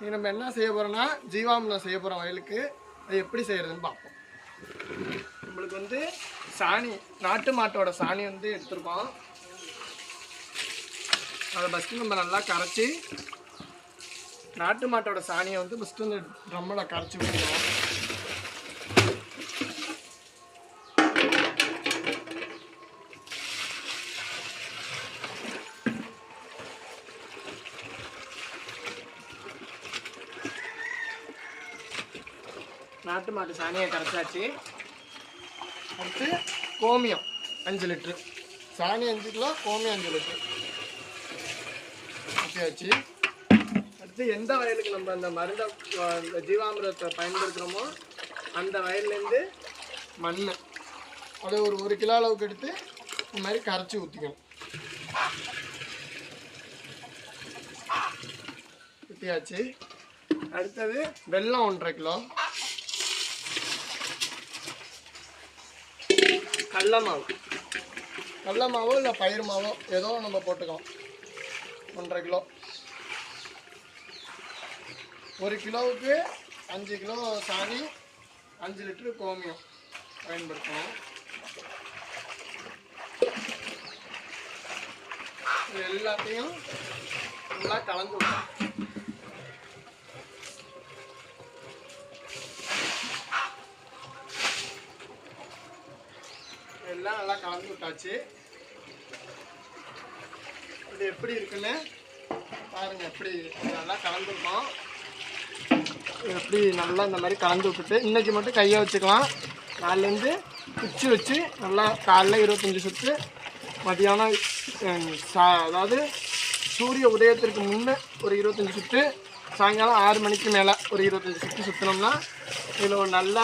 நீ நம்ம என்ன செய்ய போகிறோன்னா ஜீவாமிரம் செய்ய போகிறோம் வயலுக்கு அது எப்படி செய்கிறதுன்னு பார்ப்போம். நம்மளுக்கு வந்து சாணி நாட்டு மாட்டோட சாணி வந்து எடுத்துருக்கோம். அதை ஃபஸ்ட்டு நம்ம நல்லா கரைச்சி நாட்டு மாட்டோட சாணியை வந்து ஃபஸ்ட்டு வந்து ட்ரம்மில் கரைச்சி விட்டுருவோம். நாட்டு மாட்டு சாணியை கரைச்சாச்சு. அடுத்து கோமியம் அஞ்சு லிட்ரு சாணி அஞ்சு கிலோ கோமியம் அஞ்சு லிட்ரு ஊற்றியாச்சு அடுத்து எந்த வயலுக்கு நம்ம அந்த மருந்தை ஜீவாமிரத்தை பயன்படுத்துகிறோமோ அந்த வயல்லேருந்து மண் அதை ஒரு ஒரு கிலோ அளவுக்கு எடுத்து இந்த மாதிரி கரைச்சி ஊற்றிக்கணும் ஊற்றியாச்சு அடுத்தது வெல்லம் ஒன்றரை கிலோ. கடல மாவு. கடல மாவோ இல்லை பயிர் மாவோ? ஏதோ நம்ம போட்டுக்கலாம். ஒன்றரை கிலோ. ஒரு கிலோவுக்கு அஞ்சு கிலோ சாணி அஞ்சு லிட்டரு கோமியம் பயன்படுத்தணும் இது எல்லாத்தையும் நல்லா கலந்து விடணும் எல்லாம் நல்லா கலந்து விட்டாச்சு. இது எப்படி இருக்குன்னு பாருங்க எப்படி நல்லா கலந்துருக்கோம். எப்படி நல்லா இந்த மாதிரி கலந்து விட்டுட்டு இன்னைக்கு மட்டும் கையை வச்சுக்கலாம். நாலுலேருந்து குச்சி வச்சு நல்லா காலைல இருபத்தஞ்சி சுற்று மதியானம் சா அதாவது சூரிய உதயத்திற்கு முன்னே ஒரு இருபத்தஞ்சி சுற்று சாயங்காலம் ஆறு மணிக்கு மேலே ஒரு இருபத்தஞ்சி சுற்று சுற்றினோம்னா இதில் ஒரு நல்ல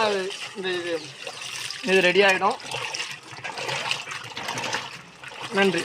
இந்த இது இது ரெடி ஆகிடும் நன்றி.